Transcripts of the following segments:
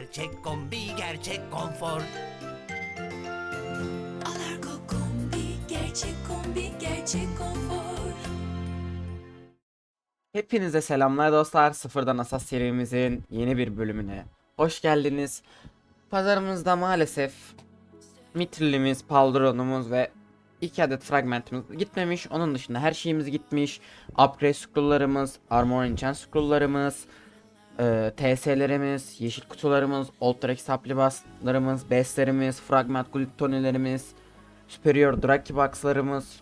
Gerçek kombi, gerçek konfor. Alarko kombi, gerçek kombi, gerçek konfor. Hepinize selamlar dostlar. Sıfırdan Asas serimizin yeni bir bölümüne hoş geldiniz. Pazarımızda maalesef Mitrilimiz, Paldronumuz ve iki adet fragmentimiz gitmemiş. Onun dışında her şeyimiz gitmiş. Upgrade scrolllarımız, Armor Enchant scrolllarımız, e, TS'lerimiz, yeşil kutularımız, Ultra Supply bestlerimiz, Fragment Glutonilerimiz, Superior Draki Box'larımız,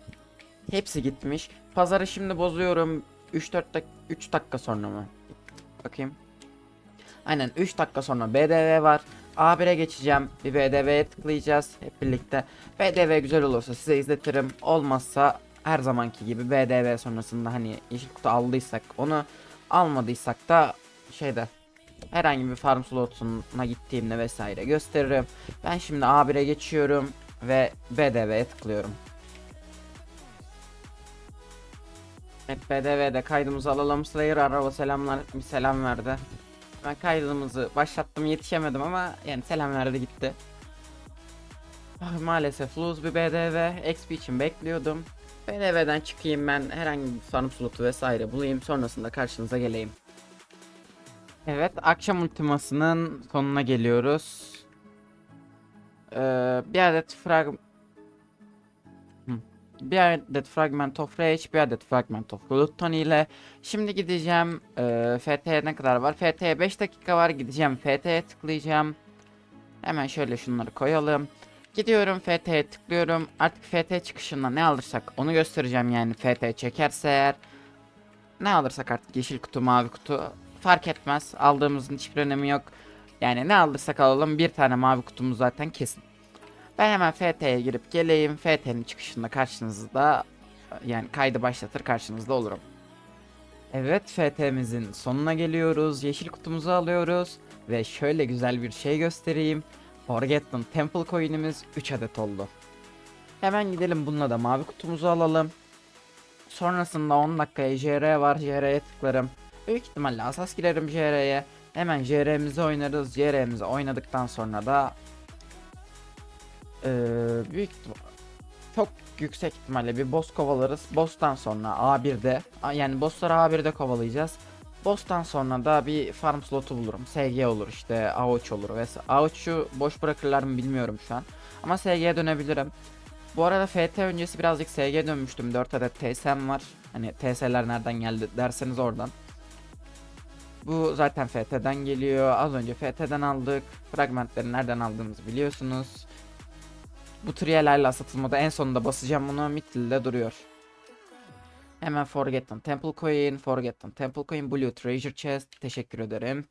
Hepsi gitmiş. Pazarı şimdi bozuyorum. 3-4 dak 3 dakika sonra mı? Bakayım. Aynen 3 dakika sonra BDV var. A1'e geçeceğim. Bir BDV'ye tıklayacağız hep birlikte. BDV güzel olursa size izletirim. Olmazsa her zamanki gibi BDV sonrasında hani yeşil kutu aldıysak onu almadıysak da şeyde herhangi bir farm slotuna gittiğimde vesaire gösteririm. Ben şimdi A1'e geçiyorum ve BDV'ye tıklıyorum. Evet BDV'de kaydımızı alalım. Slayer araba selamlar bir selam verdi. Ben kaydımızı başlattım yetişemedim ama yani selam verdi gitti. Ah, maalesef lose bir BDV XP için bekliyordum. BDV'den çıkayım ben herhangi bir farm slotu vesaire bulayım sonrasında karşınıza geleyim. Evet akşam ultimasının sonuna geliyoruz. Ee, bir adet frag bir adet Fragment of Rage, bir adet Fragment of Glutton ile şimdi gideceğim e, FT'ye ne kadar var? FT'ye 5 dakika var gideceğim FT'ye tıklayacağım. Hemen şöyle şunları koyalım. Gidiyorum FT'ye tıklıyorum. Artık FT çıkışında ne alırsak onu göstereceğim yani FT çekerse eğer. Ne alırsak artık yeşil kutu, mavi kutu fark etmez. Aldığımızın hiçbir önemi yok. Yani ne alırsak alalım bir tane mavi kutumuz zaten kesin. Ben hemen FT'ye girip geleyim. FT'nin çıkışında karşınızda yani kaydı başlatır karşınızda olurum. Evet FT'mizin sonuna geliyoruz. Yeşil kutumuzu alıyoruz. Ve şöyle güzel bir şey göstereyim. Forgotten Temple coin'imiz 3 adet oldu. Hemen gidelim bununla da mavi kutumuzu alalım. Sonrasında 10 dakikaya JR var. JR'ye tıklarım. Büyük ihtimalle asas girerim JR'ye. Hemen JR'mizi oynarız. JR'mizi oynadıktan sonra da ee, büyük çok yüksek ihtimalle bir boss kovalarız. Boss'tan sonra A1'de a- yani bossları A1'de kovalayacağız. Boss'tan sonra da bir farm slotu bulurum. SG olur işte Avuç olur vs. Avuç'u boş bırakırlar mı bilmiyorum şu an. Ama SG'ye dönebilirim. Bu arada FT öncesi birazcık SG dönmüştüm. 4 adet TSM var. Hani TS'ler nereden geldi derseniz oradan. Bu zaten FT'den geliyor. Az önce FT'den aldık. Fragmentleri nereden aldığımızı biliyorsunuz. Bu triyelerle satılmada en sonunda basacağım bunu Mitril'de duruyor. Hemen Forgotten Temple Coin, Forgotten Temple Coin, Blue Treasure Chest. Teşekkür ederim.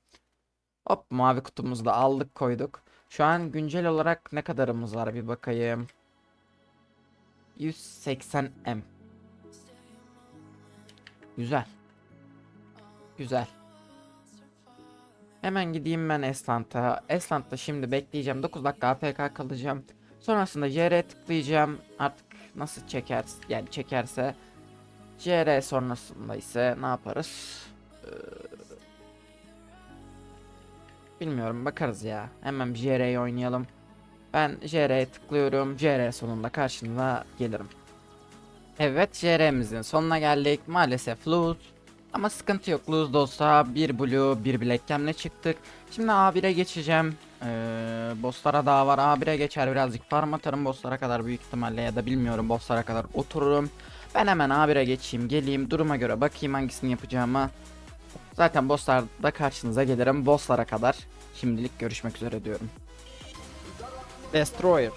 Hop mavi kutumuzu da aldık koyduk. Şu an güncel olarak ne kadarımız var bir bakayım. 180M. Güzel. Güzel. Hemen gideyim ben Eslant'a. Eslant'ta şimdi bekleyeceğim. 9 dakika AFK kalacağım. Sonrasında JR tıklayacağım. Artık nasıl çeker yani çekerse JR sonrasında ise ne yaparız? Ee, bilmiyorum bakarız ya. Hemen JR'yi oynayalım. Ben JR'ye tıklıyorum. JR sonunda karşınıza gelirim. Evet JR'mizin sonuna geldik. Maalesef lose. Ama sıkıntı yok. Lose da bir blue bir black gemle çıktık. Şimdi A1'e geçeceğim. Ee, bosslara daha var. A1'e geçer birazcık farm atarım bosslara kadar büyük ihtimalle ya da bilmiyorum bosslara kadar otururum. Ben hemen A1'e geçeyim geleyim duruma göre bakayım hangisini yapacağıma. Zaten bosslarda karşınıza gelirim bosslara kadar. Şimdilik görüşmek üzere diyorum. Destroyer.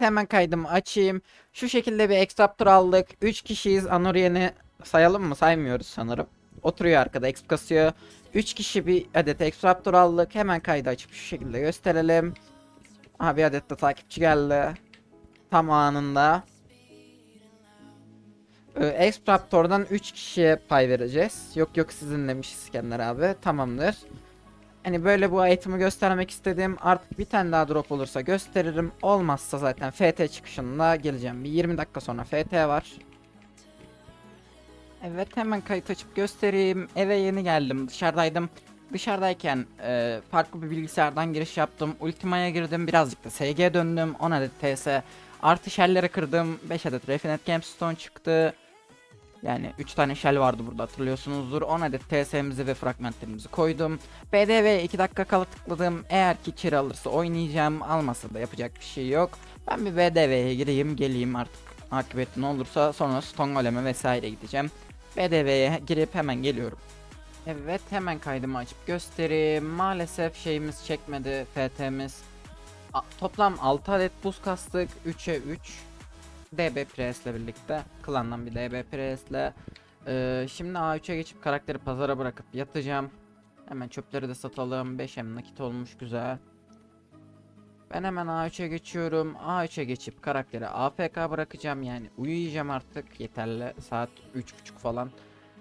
Hemen kaydımı açayım. Şu şekilde bir extraptor aldık. 3 kişiyiz. Anorien'i sayalım mı? Saymıyoruz sanırım. Oturuyor arkada exp kasıyor. 3 kişi bir adet extraptor aldık. Hemen kaydı açıp şu şekilde gösterelim. Aha bir adet de takipçi geldi. Tam anında. Ee, Extraptor'dan 3 kişiye pay vereceğiz. Yok yok sizin demiş İskender abi. Tamamdır. Hani böyle bu item'ı göstermek istedim. Artık bir tane daha drop olursa gösteririm. Olmazsa zaten FT çıkışında geleceğim. Bir 20 dakika sonra FT var. Evet hemen kayıt açıp göstereyim. Eve yeni geldim. Dışarıdaydım. Dışarıdayken e, farklı bir bilgisayardan giriş yaptım. Ultima'ya girdim. Birazcık da SG döndüm. 10 adet TS. Artı shell'leri kırdım. 5 adet Refinet Gemstone çıktı. Yani 3 tane shell vardı burada hatırlıyorsunuzdur. 10 adet TS'mizi ve fragmentlerimizi koydum. BDV 2 dakika kala tıkladım. Eğer ki kir alırsa oynayacağım. Almasa da yapacak bir şey yok. Ben bir BDV'ye gireyim geleyim artık. Akıbeti ne olursa sonra Stone vesaire gideceğim. BDV'ye girip hemen geliyorum. Evet hemen kaydımı açıp göstereyim. Maalesef şeyimiz çekmedi FT'miz. A- toplam 6 adet buz kastık. 3'e 3. DB Press'le birlikte. Klandan bir DB Press'le. Ee, şimdi A3'e geçip karakteri pazara bırakıp yatacağım. Hemen çöpleri de satalım. 5M nakit olmuş güzel. Ben hemen A3'e geçiyorum. A3'e geçip karakteri AFK bırakacağım yani uyuyacağım artık yeterli saat 3.30 falan.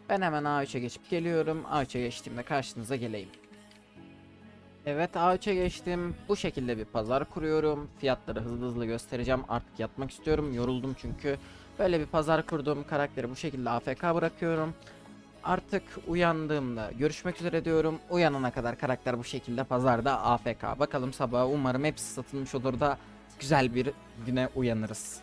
Ben hemen A3'e geçip geliyorum. A3'e geçtiğimde karşınıza geleyim. Evet A3'e geçtim. Bu şekilde bir pazar kuruyorum. Fiyatları hızlı hızlı göstereceğim. Artık yatmak istiyorum. Yoruldum çünkü. Böyle bir pazar kurdum. Karakteri bu şekilde AFK bırakıyorum. Artık uyandığımda görüşmek üzere diyorum. Uyanana kadar karakter bu şekilde pazarda AFK. Bakalım sabah umarım hepsi satılmış olur da güzel bir güne uyanırız.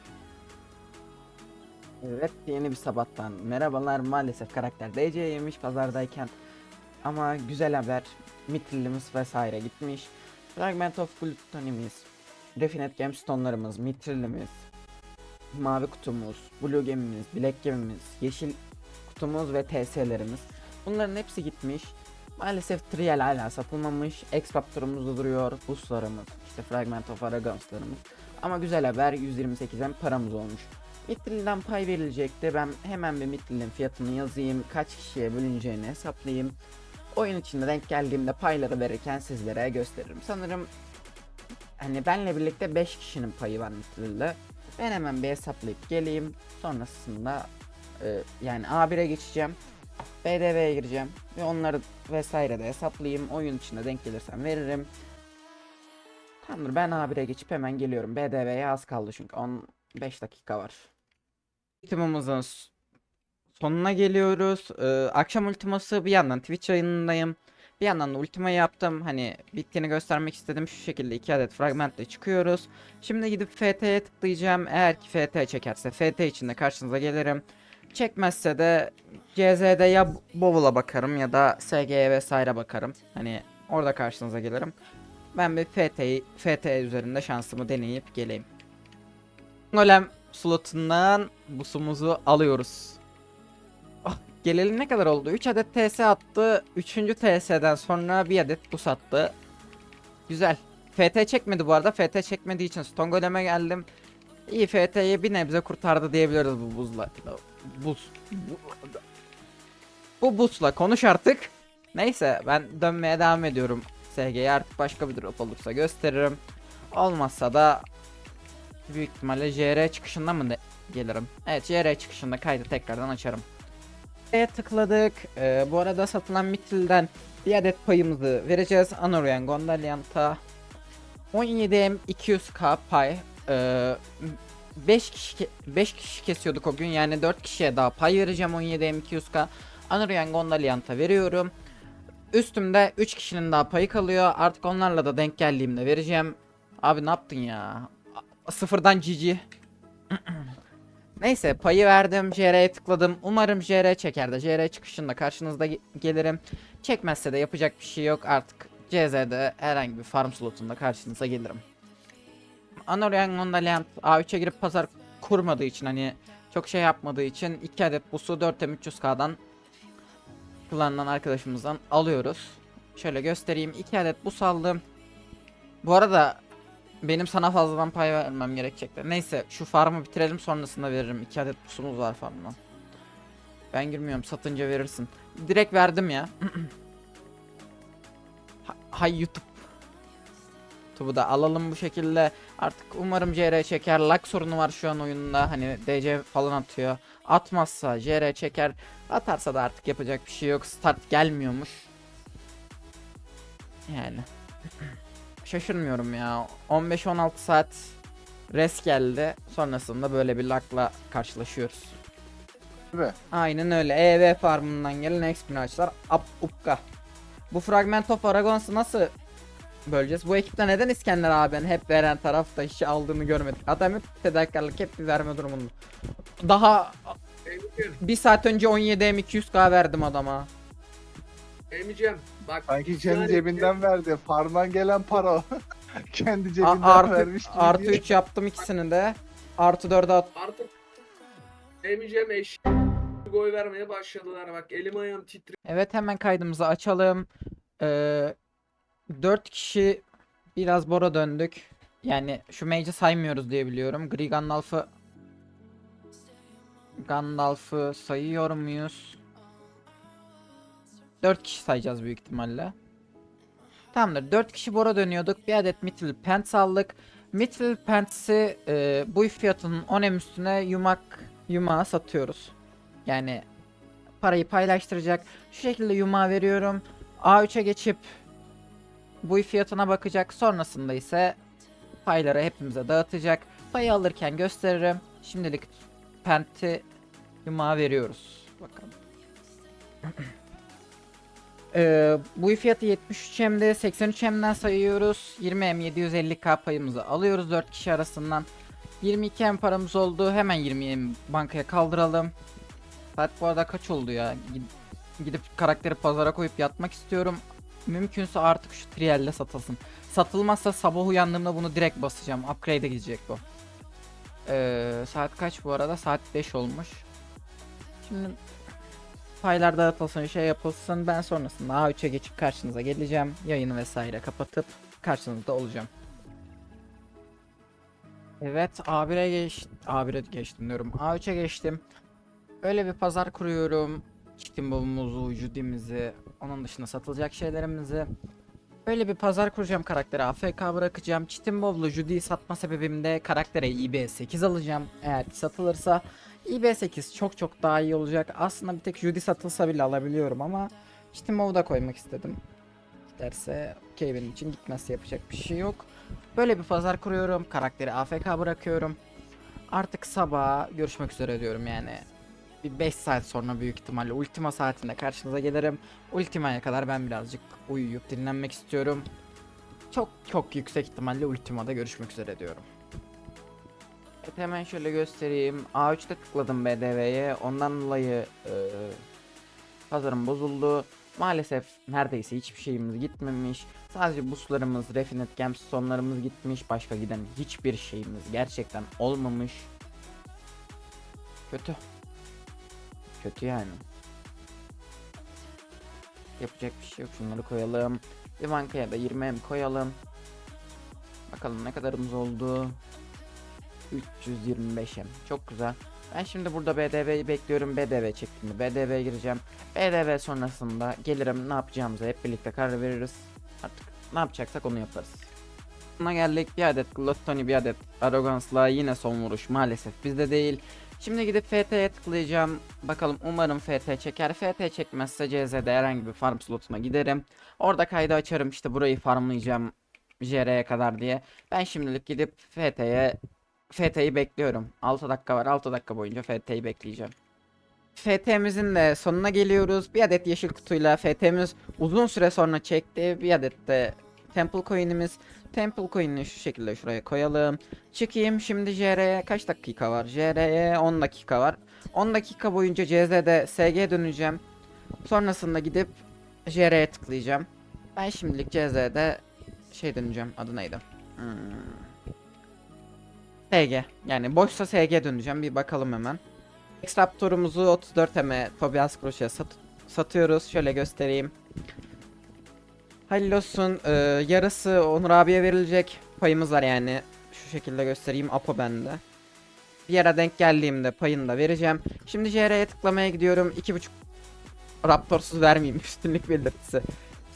Evet yeni bir sabahtan merhabalar maalesef karakter DC yemiş pazardayken ama güzel haber mitrillimiz vesaire gitmiş. Fragment of Glutonimiz Refinet Gemstone'larımız mitrillimiz mavi kutumuz blue gemimiz black gemimiz yeşil kutumuz ve TS'lerimiz bunların hepsi gitmiş. Maalesef trial hala satılmamış. X-Factor'umuz da duruyor. Boostlarımız işte Fragment of Aragons'larımız ama güzel haber 128'den paramız olmuş. Mitril'den pay verilecekti. Ben hemen bir Mitril'in fiyatını yazayım. Kaç kişiye bölüneceğini hesaplayayım. Oyun içinde denk geldiğimde payları verirken sizlere gösteririm. Sanırım hani benle birlikte 5 kişinin payı var Mitril'de. Ben hemen bir hesaplayıp geleyim. Sonrasında e, yani A1'e geçeceğim. BDV'ye gireceğim. Ve onları vesaire de hesaplayayım. Oyun içinde denk gelirsem veririm. Tamamdır ben A1'e geçip hemen geliyorum. BDV'ye az kaldı çünkü 15 dakika var. Ultimamızın s- sonuna geliyoruz. Ee, akşam ultiması bir yandan Twitch yayınındayım. Bir yandan da ultima yaptım. Hani bittiğini göstermek istedim. Şu şekilde iki adet fragmentle çıkıyoruz. Şimdi gidip FT'ye tıklayacağım. Eğer ki FT çekerse FT içinde karşınıza gelirim. Çekmezse de CZ'de ya Bowl'a bakarım ya da SG'ye vesaire bakarım. Hani orada karşınıza gelirim. Ben bir FT, FT üzerinde şansımı deneyip geleyim. Golem slotundan busumuzu alıyoruz. Geleli ne kadar oldu? 3 adet TS attı. 3. TS'den sonra bir adet bus attı. Güzel. FT çekmedi bu arada. FT çekmediği için Stone Golem'e geldim. İyi FT'yi bir nebze kurtardı diyebiliriz bu buzla. Buz. Bu, bu buzla konuş artık. Neyse ben dönmeye devam ediyorum. SG'ye artık başka bir drop olursa gösteririm. Olmazsa da büyük ihtimalle JR çıkışında mı gelirim? Evet JR çıkışında kaydı tekrardan açarım. Buraya tıkladık. Ee, bu arada satılan Mitril'den bir adet payımızı vereceğiz. Anorian Gondaliant'a 17M 200k pay. Ee, 5 kişi 5 kişi kesiyorduk o gün. Yani 4 kişiye daha pay vereceğim 17M 200k. Anorian Gondaliant'a veriyorum. Üstümde 3 kişinin daha payı kalıyor. Artık onlarla da denk geldiğimde vereceğim. Abi ne yaptın ya? Sıfırdan GG. Neyse payı verdim. JR'ye tıkladım. Umarım JR çeker de JR çıkışında karşınızda ge- gelirim. Çekmezse de yapacak bir şey yok. Artık CZ'de herhangi bir farm slotunda karşınıza gelirim. Anorian Gondaliant A3'e girip pazar kurmadığı için hani çok şey yapmadığı için 2 adet busu 4M 300k'dan kullanılan arkadaşımızdan alıyoruz. Şöyle göstereyim. 2 adet bus aldım. Bu arada benim sana fazladan pay vermem gerekecekler. Neyse şu farmı bitirelim sonrasında veririm. 2 adet pusumuz var farmdan. Ben girmiyorum satınca verirsin. Direkt verdim ya. Ha- Hay YouTube. YouTube'u da alalım bu şekilde. Artık umarım CR çeker. Lag sorunu var şu an oyunda. Hani DC falan atıyor. Atmazsa CR çeker. Atarsa da artık yapacak bir şey yok. Start gelmiyormuş. Yani. Şaşırmıyorum ya. 15-16 saat res geldi. Sonrasında böyle bir lagla karşılaşıyoruz. Değil mi? Aynen öyle. EV farmından gelen expinaçlar up upka. Bu Fragment of Aragons'u nasıl böleceğiz? Bu ekipte neden İskender abi hep veren tarafta hiç aldığını görmedik. Adam hep fedakarlık hep bir verme durumunda. Daha bir saat önce 17 M200k verdim adama. Emicem bak. Sanki kendi cebinden verdi. Farmdan gelen para o. kendi A- cebinden artı, vermiş gibi. artı değil. 3 yaptım ikisini de. Artı 4'e at. Artık Emicem eş goy vermeye başladılar bak elim ayağım titriyor. Evet hemen kaydımızı açalım. Ee, 4 kişi biraz bora döndük. Yani şu mage'i saymıyoruz diye biliyorum. Gri Gandalf'ı Gandalf'ı sayıyor muyuz? 4 kişi sayacağız büyük ihtimalle. Tamamdır. 4 kişi bora dönüyorduk. Bir adet Mithril Pants aldık. Mithril Pants'i e, bu fiyatının 10M üstüne yumak yumağa satıyoruz. Yani parayı paylaştıracak. Şu şekilde yumağı veriyorum. A3'e geçip bu fiyatına bakacak. Sonrasında ise payları hepimize dağıtacak. Payı alırken gösteririm. Şimdilik penti yumağı veriyoruz. Bakalım. Ee, bu fiyatı 73 M'de 83 M'den sayıyoruz. 20 M 750K payımızı alıyoruz 4 kişi arasından. 22 M paramız oldu. Hemen 20 M bankaya kaldıralım. Saat bu arada kaç oldu ya? Gid- Gidip karakteri pazara koyup yatmak istiyorum. Mümkünse artık şu trielle satılsın. Satılmazsa sabah uyandığımda bunu direkt basacağım. Upgrade'e gidecek bu. Ee, saat kaç bu arada? Saat 5 olmuş. Şimdi paylar dağıtılsın, şey yapılsın. Ben sonrasında A3'e geçip karşınıza geleceğim. Yayını vesaire kapatıp karşınızda olacağım. Evet A1'e geç A1'e geçtim diyorum. A3'e geçtim. Öyle bir pazar kuruyorum. Chitinbom'umuzu, Judy'mizi, onun dışında satılacak şeylerimizi. Böyle bir pazar kuracağım karaktere AFK bırakacağım. Chitinbom'lu Judy'yi satma sebebim de karaktere IB8 alacağım. Eğer satılırsa IB8 çok çok daha iyi olacak. Aslında bir tek Judy satılsa bile alabiliyorum ama Chitinbom'u da koymak istedim. Giderse okey benim için gitmezse yapacak bir şey yok. Böyle bir pazar kuruyorum. Karakteri AFK bırakıyorum. Artık sabah görüşmek üzere diyorum yani bir 5 saat sonra büyük ihtimalle ultima saatinde karşınıza gelirim. Ultima'ya kadar ben birazcık uyuyup dinlenmek istiyorum. Çok çok yüksek ihtimalle ultimada görüşmek üzere diyorum. Evet hemen şöyle göstereyim. A3'te tıkladım BDV'ye. Ondan dolayı eee pazarım bozuldu. Maalesef neredeyse hiçbir şeyimiz gitmemiş. Sadece buslarımız, Refinet Gemstone'larımız gitmiş. Başka giden hiçbir şeyimiz gerçekten olmamış. Kötü. Kötü yani. Yapacak bir şey yok. Şunları koyalım. Bir bankaya da 20 M koyalım. Bakalım ne kadarımız oldu. 325 M. Çok güzel. Ben şimdi burada BDV'yi bekliyorum. BDV çektiğimde BDV'ye gireceğim. BDV sonrasında gelirim ne yapacağımıza hep birlikte karar veririz. Artık ne yapacaksak onu yaparız. Buna geldik. Bir adet Gluttony, bir adet Arrogance'la yine son vuruş maalesef bizde değil. Şimdi gidip FT'ye tıklayacağım. Bakalım umarım FT çeker. FT çekmezse CZ'de herhangi bir farm slotuna giderim. Orada kaydı açarım işte burayı farmlayacağım JR'ye kadar diye. Ben şimdilik gidip FT'ye FT'yi bekliyorum. 6 dakika var. 6 dakika boyunca FT'yi bekleyeceğim. FT'mizin de sonuna geliyoruz. Bir adet yeşil kutuyla FT'miz uzun süre sonra çekti. Bir adet de Temple Coin'imiz. Temple Coin'ini şu şekilde şuraya koyalım. Çıkayım şimdi JR'ye kaç dakika var? JR'ye 10 dakika var. 10 dakika boyunca CZ'de SG döneceğim. Sonrasında gidip JR'ye tıklayacağım. Ben şimdilik CZ'de şey döneceğim. Adı neydi? Hmm. SG. Yani boşsa SG döneceğim. Bir bakalım hemen. X-Raptor'umuzu 34 M Tobias Crochet'e sat- satıyoruz. Şöyle göstereyim. Hayırlı olsun. Ee, yarısı Onur abiye verilecek. payımız var yani. Şu şekilde göstereyim. Apo bende. Bir yere denk geldiğimde payını da vereceğim. Şimdi JR'ye tıklamaya gidiyorum. 2.5 Raptorsuz vermeyeyim üstünlük belirtisi.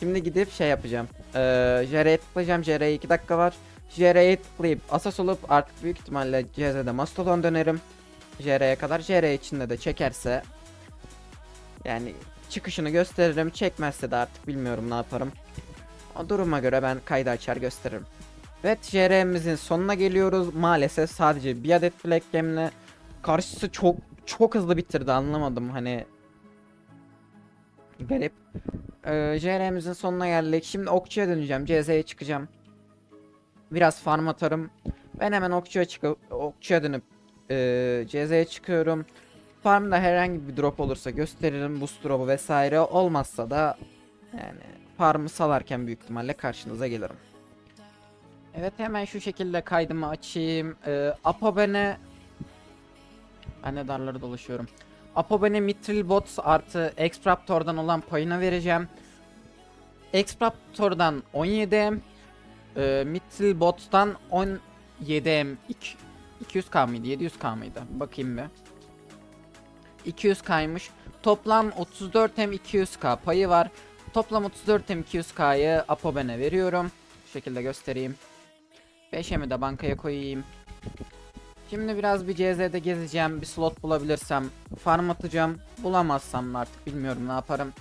Şimdi gidip şey yapacağım. Ee, JR'ye tıklayacağım. JR'ye 2 dakika var. JR'ye tıklayıp asas olup artık büyük ihtimalle CZ'de Mastodon dönerim. JR'ye kadar. JR içinde de çekerse yani çıkışını gösteririm. Çekmezse de artık bilmiyorum ne yaparım. O duruma göre ben kaydı açar gösteririm. Evet JR'mizin sonuna geliyoruz. Maalesef sadece bir adet Black Game'le karşısı çok çok hızlı bitirdi anlamadım hani garip. Ee, JR'mizin sonuna geldik. Şimdi okçuya döneceğim. CZ'ye çıkacağım. Biraz farm atarım. Ben hemen okçuya çıkıp okçuya dönüp ee, CZ'ye çıkıyorum. Farmda herhangi bir drop olursa gösteririm. Boost drop'u vesaire. Olmazsa da yani farmı salarken büyük ihtimalle karşınıza gelirim. Evet hemen şu şekilde kaydımı açayım. Ee, Apobene ben de darları dolaşıyorum. Apobene Mithril Bots artı Extraptor'dan olan payına vereceğim. Extraptor'dan 17M e, Mithril Bots'tan 17M 200k mıydı 700k mıydı bakayım bir 200k'ymış toplam 34M 200k payı var toplam 34M 200k'yı Apoben'e veriyorum şu şekilde göstereyim 5M'i de bankaya koyayım Şimdi biraz bir CZ'de gezeceğim. Bir slot bulabilirsem farm atacağım. Bulamazsam artık bilmiyorum ne yaparım.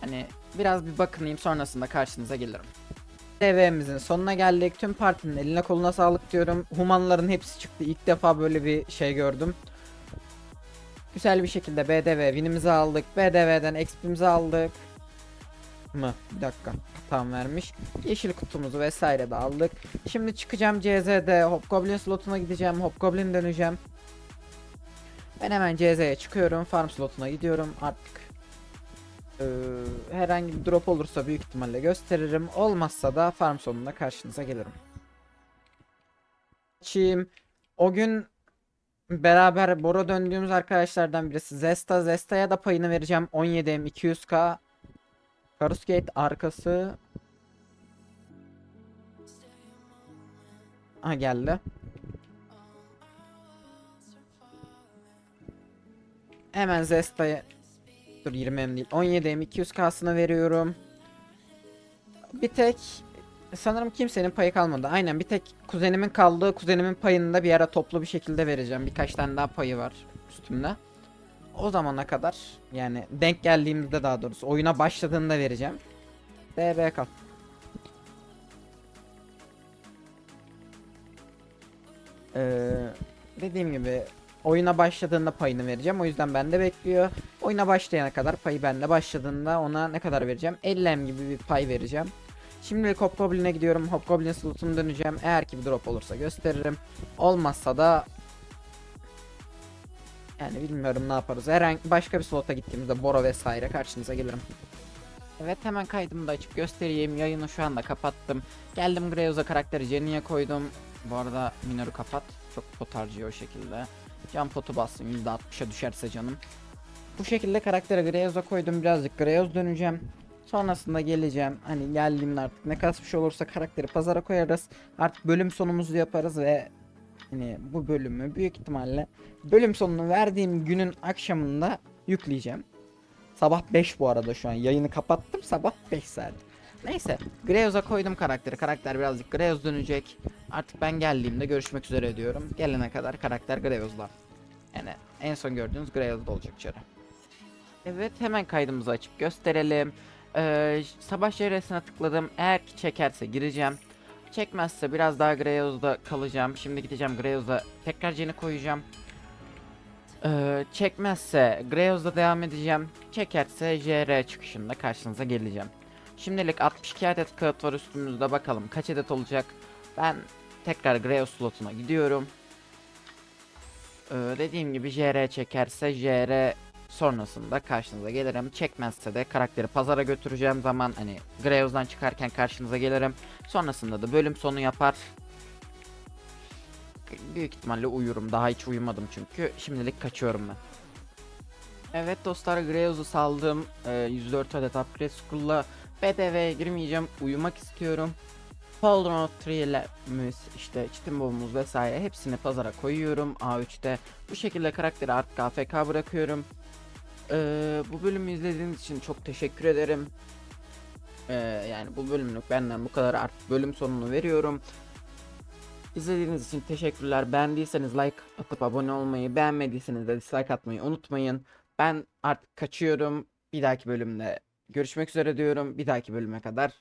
Hani biraz bir bakınayım sonrasında karşınıza gelirim. TV'mizin sonuna geldik. Tüm partinin eline koluna sağlık diyorum. Humanların hepsi çıktı. İlk defa böyle bir şey gördüm. Güzel bir şekilde BDV winimizi aldık. BDV'den XP'mizi aldık. Mı? Bir dakika. Tam vermiş. Yeşil kutumuzu vesaire de aldık. Şimdi çıkacağım CZ'de Hobgoblin slotuna gideceğim. Hobgoblin döneceğim. Ben hemen CZ'ye çıkıyorum. Farm slotuna gidiyorum. Artık eee, herhangi bir drop olursa büyük ihtimalle gösteririm. Olmazsa da farm sonunda karşınıza gelirim. Çiğim. O gün beraber Bora döndüğümüz arkadaşlardan birisi Zesta. Zesta'ya da payını vereceğim. 17M 200k. Karusgate arkası. Ha geldi. Hemen Zesta'ya Dur 20M değil 17M 200k'sını veriyorum. Bir tek sanırım kimsenin payı kalmadı. Aynen bir tek kuzenimin kaldığı kuzenimin payını da bir ara toplu bir şekilde vereceğim. Birkaç tane daha payı var üstümde. O zamana kadar yani denk geldiğimizde daha doğrusu oyuna başladığında vereceğim. DB kal. Ee, dediğim gibi oyuna başladığında payını vereceğim. O yüzden bende bekliyor. Oyuna başlayana kadar payı bende başladığında ona ne kadar vereceğim? 50M gibi bir pay vereceğim. Şimdilik Hobgoblin'e gidiyorum. Hobgoblin slotuna döneceğim. Eğer ki bir drop olursa gösteririm. Olmazsa da yani bilmiyorum ne yaparız. Herhangi başka bir slota gittiğimizde Bora vesaire karşınıza gelirim. Evet hemen kaydımı da açıp göstereyim. Yayını şu anda kapattım. Geldim Greyoz'a karakteri Jenny'e koydum. Bu arada Minor'u kapat. Çok pot harcıyor o şekilde. Can potu bassın %60'a düşerse canım. Bu şekilde karakteri Greyoz'a koydum. Birazcık Greyoz döneceğim. Sonrasında geleceğim. Hani geldiğimde artık ne kasmış olursa karakteri pazara koyarız. Artık bölüm sonumuzu yaparız ve Hani bu bölümü büyük ihtimalle bölüm sonunu verdiğim günün akşamında yükleyeceğim. Sabah 5 bu arada şu an yayını kapattım sabah 5 saat. Neyse Greyoz'a koydum karakteri. Karakter birazcık Greyoz dönecek. Artık ben geldiğimde görüşmek üzere diyorum. Gelene kadar karakter Greyoz'da. Yani en son gördüğünüz Greyoz'da olacak çarı. Evet hemen kaydımızı açıp gösterelim. Ee, sabah şehresine tıkladım. Eğer ki çekerse gireceğim. Çekmezse biraz daha Greyoz'da kalacağım. Şimdi gideceğim Greyoz'a tekrar Jen'i koyacağım. Ee, çekmezse Greyoz'da devam edeceğim. Çekerse JR çıkışında karşınıza geleceğim. Şimdilik 62 adet kağıt var üstümüzde bakalım kaç adet olacak. Ben tekrar Greyoz slotuna gidiyorum. Ee, dediğim gibi JR çekerse JR sonrasında karşınıza gelirim. Çekmezse de karakteri pazara götüreceğim zaman hani Greyoz'dan çıkarken karşınıza gelirim. Sonrasında da bölüm sonu yapar. Büyük ihtimalle uyurum. Daha hiç uyumadım çünkü. Şimdilik kaçıyorum ben. Evet dostlar Greyoz'u saldım. Ee, 104 adet upgrade school'la BDV'ye girmeyeceğim. Uyumak istiyorum. Paul Trailer'imiz, işte çitin bombumuz vesaire hepsini pazara koyuyorum A3'te. Bu şekilde karakteri artık AFK bırakıyorum. Ee, bu bölümü izlediğiniz için çok teşekkür ederim. Ee, yani bu bölümlük benden bu kadar artık bölüm sonunu veriyorum. İzlediğiniz için teşekkürler. Beğendiyseniz like atıp abone olmayı, beğenmediyseniz de dislike atmayı unutmayın. Ben artık kaçıyorum. Bir dahaki bölümde görüşmek üzere diyorum. Bir dahaki bölüme kadar.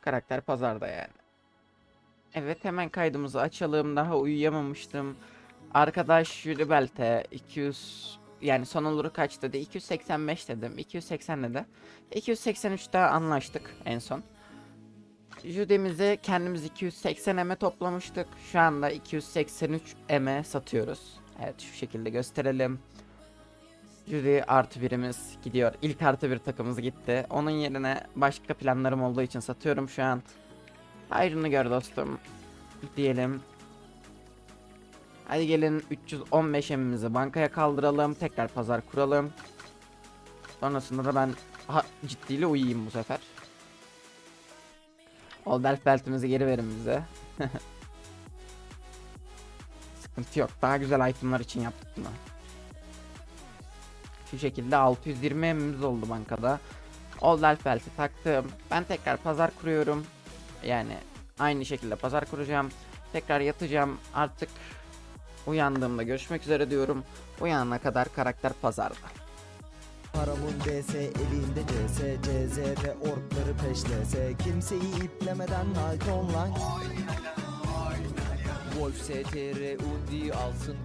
Karakter pazarda yani. Evet hemen kaydımızı açalım. Daha uyuyamamıştım. Arkadaş Julie Belte 200 yani son oluru kaç dedi? 285 dedim. 280 dedi. 283'te anlaştık en son. Judy'mizi kendimiz 280 eme toplamıştık. Şu anda 283 eme satıyoruz. Evet şu şekilde gösterelim. Judy artı birimiz gidiyor. İlk artı bir takımız gitti. Onun yerine başka planlarım olduğu için satıyorum şu an. Hayrını gör dostum. Diyelim. Hadi gelin 315 emimizi bankaya kaldıralım. Tekrar pazar kuralım. Sonrasında da ben ha, ciddiyle uyuyayım bu sefer. Old Elf beltimizi geri verin bize. Sıkıntı yok. Daha güzel itemlar için yaptık bunu. Şu şekilde 620 emimiz oldu bankada. Old Elf belti taktım. Ben tekrar pazar kuruyorum. Yani aynı şekilde pazar kuracağım. Tekrar yatacağım. Artık uyandığımda görüşmek üzere diyorum. Uyanana kadar karakter pazarda. Paramın DS elinde CS CZ ve orkları peşlese Kimseyi iplemeden halt online Wolf STR alsın